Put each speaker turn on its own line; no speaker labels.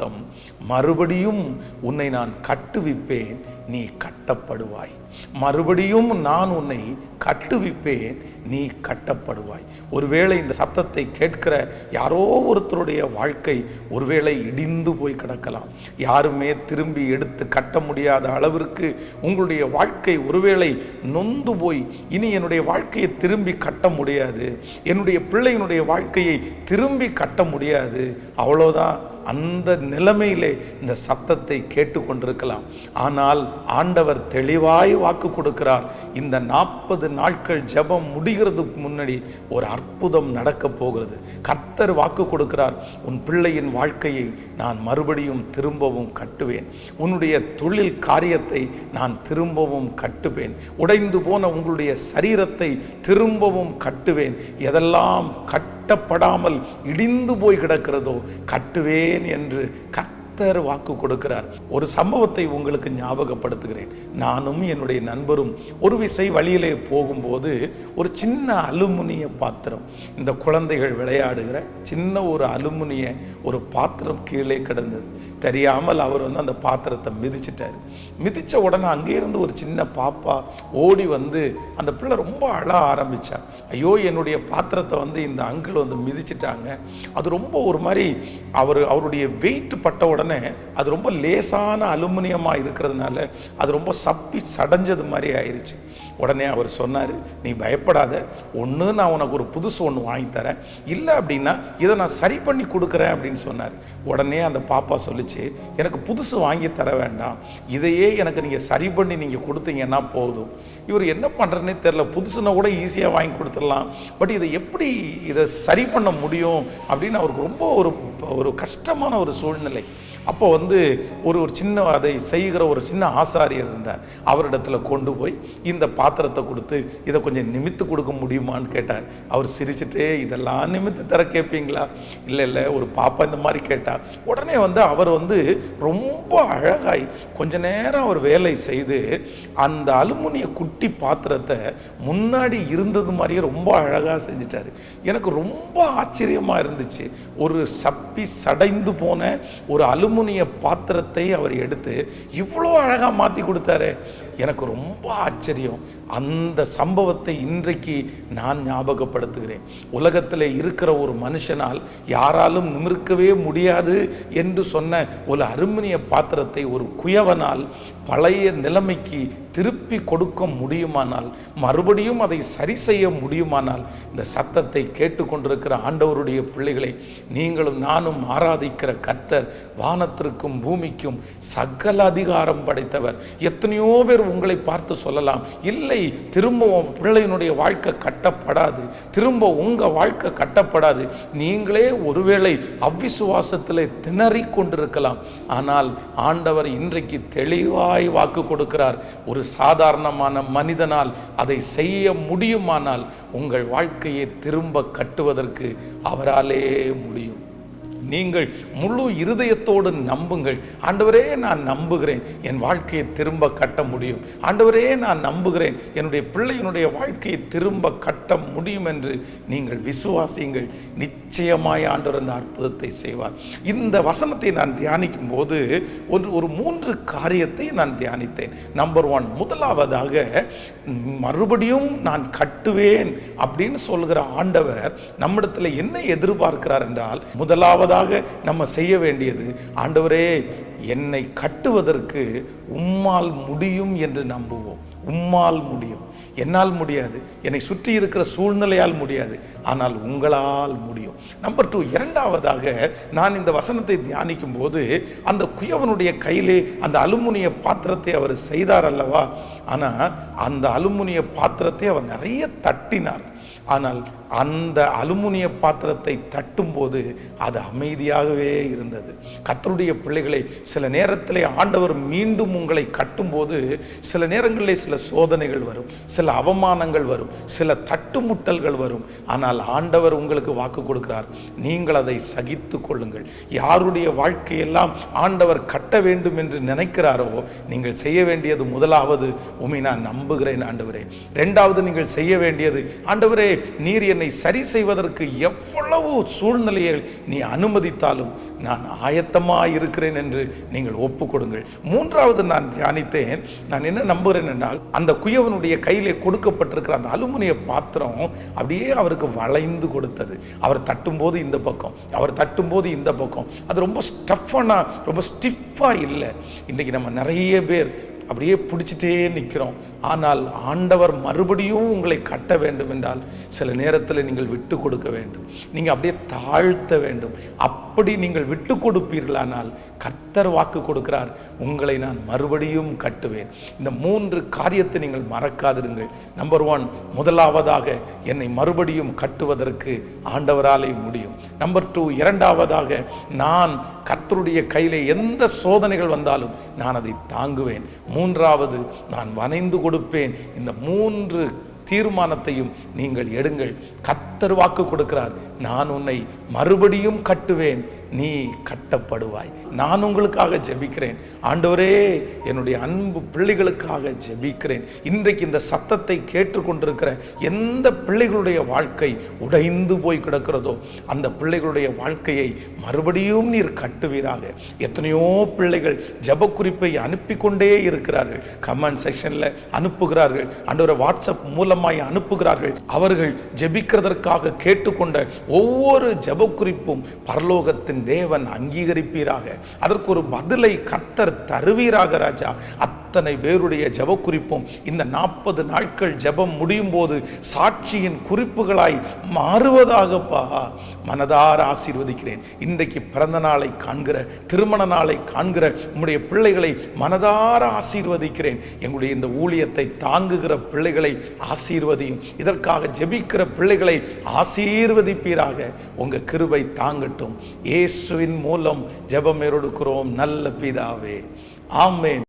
அர்த்தம். மறுபடியும் உன்னை நான் கட்டுவிப்பேன் நீ கட்டப்படுவாய். மறுபடியும் நான் உன்னை கட்டுவிப்பேன் நீ கட்டப்படுவாய். ஒருவேளை இந்த சத்தத்தை கேட்கிற யாரோ ஒருத்தருடைய வாழ்க்கை ஒருவேளை இடிந்து போய் கிடக்கலாம். யாருமே திரும்பி எடுத்து கட்ட முடியாத அளவிற்கு உங்களுடைய வாழ்க்கை ஒருவேளை நொந்து போய் இனி என்னுடைய வாழ்க்கையை திரும்பி கட்ட முடியாது. என்னுடைய பிள்ளையினுடைய வாழ்க்கையை திரும்பி கட்ட முடியாது. அவ்வளோதான் அந்த நிலைமையிலே இந்த சத்தத்தை கேட்டுக்கொண்டிருக்கலாம். ஆனால் ஆண்டவர் தெளிவாய் வாக்கு கொடுக்கிறார். இந்த நாற்பது நாட்கள் ஜெபம் முடிகிறதுக்கு முன்னாடி ஒரு அற்புதம் நடக்க போகிறது. கர்த்தர் வாக்கு கொடுக்கிறார். உன் பிள்ளையின் வாழ்க்கையை நான் மறுபடியும் திரும்பவும் கட்டுவேன். உன்னுடைய தொழில் காரியத்தை நான் திரும்பவும் கட்டுவேன். உடைந்து போன உங்களுடைய சரீரத்தை திரும்பவும் கட்டுவேன். எதெல்லாம் கட்டப்படாமல் இடிந்து போய் கிடக்கிறதோ கட்டுவேன் என்று கட்ட கர்த்தர் வாக்கு கொடுக்கிறார். ஒரு சம்பவத்தை உங்களுக்கு ஞாபகப்படுத்துகிறேன். நானும் என்னுடைய நண்பரும் ஒரு விசை வழியிலே போகும்போது ஒரு சின்ன அலுமினிய பாத்திரம் இந்த குழந்தைகள் விளையாடுகிற சின்ன ஒரு அலுமினிய ஒரு பாத்திரம் கீழே கிடந்தது. தெரியாமல் அவர் வந்து அந்த பாத்திரத்தை மிதிச்சிட்டாரு. மிதித்த உடனே அங்கே இருந்து ஒரு சின்ன பாப்பா ஓடி வந்து அந்த பிள்ளை ரொம்ப அழ ஆரம்பிச்சா. ஐயோ என்னுடைய பாத்திரத்தை வந்து இந்த அங்கிள் வந்து மிதிச்சிட்டாங்க. அது ரொம்ப ஒரு மாதிரி அவர் அவருடைய வெயிட் பட்ட உடனே அது ரொம்ப லேசான அலுமினியமாக இருக்கிறதுனால அது ரொம்ப சப்பி சடைஞ்சது மாதிரி ஆயிடுச்சு உடனே அவர் சொன்னார் நீ பயப்படாத ஒன்று நான் உனக்கு ஒரு புதுசு ஒன்று வாங்கி தரேன். இல்லை அப்படின்னா இதை நான் சரி பண்ணி கொடுக்குறேன் அப்படின்னு சொன்னார். உடனே அந்த பாப்பா சொல்லிச்சு எனக்கு புதுசு வாங்கி தர வேண்டாம். இதையே எனக்கு நீங்கள் சரி பண்ணி நீங்கள் கொடுத்தீங்கன்னா போதும். இவர் என்ன பண்ணுறதுனே தெரில புதுசுனா கூட ஈஸியாக வாங்கி கொடுத்துடலாம். பட் இதை எப்படி இதை சரி பண்ண முடியும்? அப்படின்னு அவருக்கு ரொம்ப ஒரு ஒரு கஷ்டமான ஒரு சூழ்நிலை. அப்போ வந்து ஒரு ஒரு சின்ன அதை செய்கிற ஒரு சின்ன ஆசாரியர் இருந்தார். அவரிடத்துல கொண்டு போய் இந்த பா பாத்திரத்தை கொடுத்து இதை கொஞ்சம் நிமித்து கொடுக்க முடியுமான்னு கேட்டார். அவர் சிரிச்சுட்டே இதெல்லாம் நிமித்து தர கேட்பீங்களா இல்லை இல்லை ஒரு பாப்பா இந்த மாதிரி கேட்டால் உடனே வந்து அவர் வந்து ரொம்ப அழகாய் கொஞ்ச நேரம் அவர் வேலை செய்து அந்த அலுமினிய குட்டி பாத்திரத்தை முன்னாடி இருந்தது மாதிரியே ரொம்ப அழகாக செஞ்சிட்டார். எனக்கு ரொம்ப ஆச்சரியமாக இருந்துச்சு. ஒரு சப்பி சடைந்து போன ஒரு அலுமினிய பாத்திரத்தை அவர் எடுத்து இவ்வளோ அழகாக மாற்றி கொடுத்தாரு. எனக்கு ரொம்ப ஆச்சரியம். அந்த சம்பவத்தை இன்றைக்கு நான் ஞாபகப்படுத்துகிறேன். உலகத்தில் இருக்கிற ஒரு மனுஷனால் யாராலும் நிமிர்க்கவே முடியாது என்று சொன்ன ஒரு அலுமினிய பாத்திரத்தை ஒரு குயவனால் பழைய நிலைமைக்கு திருப்பி கொடுக்க முடியுமானால் மறுபடியும் அதை சரி செய்ய முடியுமானால் இந்த சத்தத்தை கேட்டுக்கொண்டிருக்கிற ஆண்டவருடைய பிள்ளைகளை நீங்களும் நானும் ஆராதிக்கிற கர்த்தர் வானத்திற்கும் பூமிக்கும் சகல அதிகாரம் படைத்தவர். எத்தனையோ பேர் உங்களை பார்த்து சொல்லலாம் இல்லை திரும்ப பிள்ளையினுடைய வாழ்க்கை கட்டப்படாது திரும்ப உங்க வாழ்க்கை கட்டப்படாது. நீங்களே ஒருவேளை அவ்விசுவாசத்தில் திணறிக் கொண்டிருக்கலாம் ஆனால் ஆண்டவர் இன்றைக்கு தெளிவாய் வாக்கு கொடுக்கிறார். ஒரு சாதாரணமான மனிதனால் அதை செய்ய முடியுமானால் உங்கள் வாழ்க்கையை திரும்ப கட்டுவதற்கு அவராலே முடியும். நீங்கள் முழு இருதயத்தோடு நம்புங்கள். ஆண்டவரே நான் நம்புகிறேன். என் வாழ்க்கையை திரும்ப கட்ட முடியும். ஆண்டவரே நான் நம்புகிறேன். என்னுடைய பிள்ளையினுடைய வாழ்க்கையை திரும்ப கட்ட முடியும் என்று நீங்கள் விசுவாசியுங்கள். நிச்சயமாய் ஆண்டவர் அந்த அற்புதத்தை செய்வார். இந்த வசனத்தை நான் தியானிக்கும் போது ஒரு ஒரு மூன்று காரியத்தை நான் தியானித்தேன். நம்பர் ஒன் முதலாவதாக மறுபடியும் நான் கட்டுவேன் அப்படின்னு சொல்கிற ஆண்டவர் நம்மிடத்தில் என்ன எதிர்பார்க்கிறார் என்றால் முதலாவதாக நம்ம செய்ய வேண்டியது. ஆண்டவரே என்னை கட்டுவதற்கு உம்மால் முடியும் என்று நம்புவோம். உம்மால் முடியும். என்னால் முடியாது. என்னை சுற்றி இருக்கிற சூழ்நிலையால் முடியாது. ஆனால் உங்களால் முடியும். நம்பர் டூ இரண்டாவதாக நான் இந்த வசனத்தை தியானிக்கும் போது அந்த குயவனுடைய கையிலே அந்த அலுமினிய பாத்திரத்தை அவர் செய்தார் அல்லவா? ஆனால் அந்த அலுமினிய பாத்திரத்தை அவர் நிறைய தட்டினார். ஆனால் அந்த அலுமினிய பாத்திரத்தை தட்டும்போது அது அமைதியாகவே இருந்தது. கத்தருடைய பிள்ளைகளை சில நேரத்திலே ஆண்டவர் மீண்டும் உங்களை கட்டும்போது சில நேரங்களில் சில சோதனைகள் வரும் சில அவமானங்கள் வரும் சில தட்டுமுட்டல்கள் வரும். ஆனால் ஆண்டவர் உங்களுக்கு வாக்கு கொடுக்கிறார். நீங்கள் அதை சகித்து கொள்ளுங்கள். யாருடைய வாழ்க்கையெல்லாம் ஆண்டவர் கட்ட வேண்டும் என்று நினைக்கிறாரோ நீங்கள் செய்ய வேண்டியது முதலாவது உமை நான் நம்புகிறேன் ஆண்டவரே. ரெண்டாவது நீங்கள் செய்ய வேண்டியது ஆண்டவரே நீர் என்னை சரி செய்வதற்கு எவ்வளவு சூழ்நிலையை நீ அனுமதித்தாலும் நான் ஆயத்தமாக இருக்கிறேன் என்று நீங்கள் ஒப்பு கொடுங்கள் மூன்றாவது நான் தியானித்தேன். நான் என்ன நம்புகிறேன் என்றால் அந்த குயவனுடைய கையிலே கொடுக்கப்பட்டிருக்கிற அந்த அலுமினிய பாத்திரம் அப்படியே அவருக்கு வளைந்து கொடுத்தது. அவர் தட்டும்போது இந்த பக்கம் அவர் தட்டும்போது இந்த பக்கம். அது ரொம்ப ஸ்டஃப்பானா ரொம்ப ஸ்டிஃபாக இல்லை. இன்றைக்கி நம்ம நிறைய பேர் அப்படியே பிடிச்சிட்டே நிற்கிறோம். ஆனால் ஆண்டவர் மறுபடியும் உங்களை கட்ட வேண்டும் என்றால் சில நேரத்தில் நீங்கள் விட்டு கொடுக்க வேண்டும். நீங்கள் அப்படியே தாழ்த்த வேண்டும். அப்படி நீங்கள் விட்டு கொடுப்பீர்களானால் கர்த்தர் வாக்கு கொடுக்கிறார். உங்களை நான் மறுபடியும் கட்டுவேன். இந்த மூன்று காரியத்தை நீங்கள் மறக்காதிருங்கள். நம்பர் ஒன் முதலாவதாக என்னை மறுபடியும் கட்டுவதற்கு ஆண்டவராலே முடியும். நம்பர் டூ இரண்டாவதாக நான் கர்த்தருடைய கையிலே எந்த சோதனைகள் வந்தாலும் நான் அதை தாங்குவேன். மூன்றாவது நான் வனைந்து கொடுப்பேன். இந்த மூன்று தீர்மானத்தையும் நீங்கள் எடுங்கள். கத்தர் வாக்கு கொடுக்கிறார். நான் உன்னை மறுபடியும் கட்டுவேன். நீ கட்டப்படுவாய். நான் உங்களுக்காக ஜெபிக்கிறேன். ஆண்டவரே என்னுடைய அன்பு பிள்ளைகளுக்காக ஜெபிக்கிறேன். இன்றைக்கு இந்த சத்தத்தை கேட்டுக்கொண்டிருக்கிற எந்த பிள்ளைகளுடைய வாழ்க்கை உடைந்து போய் கிடக்கிறதோ அந்த பிள்ளைகளுடைய வாழ்க்கையை மறுபடியும் நீர் கட்டுவீராக. எத்தனையோ பிள்ளைகள் ஜப குறிப்பை அனுப்பி கொண்டே இருக்கிறார்கள் கமெண்ட் செக்ஷன்ல அனுப்புகிறார்கள். ஆண்டவரை வாட்ஸ்அப் மூலமாய் அனுப்புகிறார்கள். அவர்கள் ஜெபிக்கிறதற்காக கேட்டுக்கொண்ட ஒவ்வொரு ஜெப குறிப்பும் பரலோகத்தின் தேவன் அங்கீகரிப்பீராக. அதற்கு ஒரு பதிலை கர்த்தர் தருவீராக ராஜா. அத்தனை பேருடைய ஜெப குறிப்பும் இந்த நாற்பது நாட்கள் ஜெபம் முடியும் போது சாட்சியின் குறிப்புகளாய் மாறுவதாகப்பா. மனதார ஆசீர்வதிக்கிறேன். இன்றைக்கு பிறந்த நாளை காண்கிற திருமண நாளை காண்கிற உங்களுடைய பிள்ளைகளை மனதார ஆசீர்வதிக்கிறேன். எங்களுடைய இந்த ஊழியத்தை தாங்குகிற பிள்ளைகளை ஆசீர்வதியும். இதற்காக ஜெபிக்கிற பிள்ளைகளை ஆசீர்வதிப்பீராக. உங்க கிருபை தாங்கட்டும். இயேசுவின் மூலம் ஜெபம் எடுக்கிறோம் நல்ல பிதாவே. ஆமேன்.